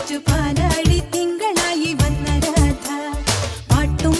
പാലാഴി തിങ്കളായി വന്ന രാധ പാട്ടും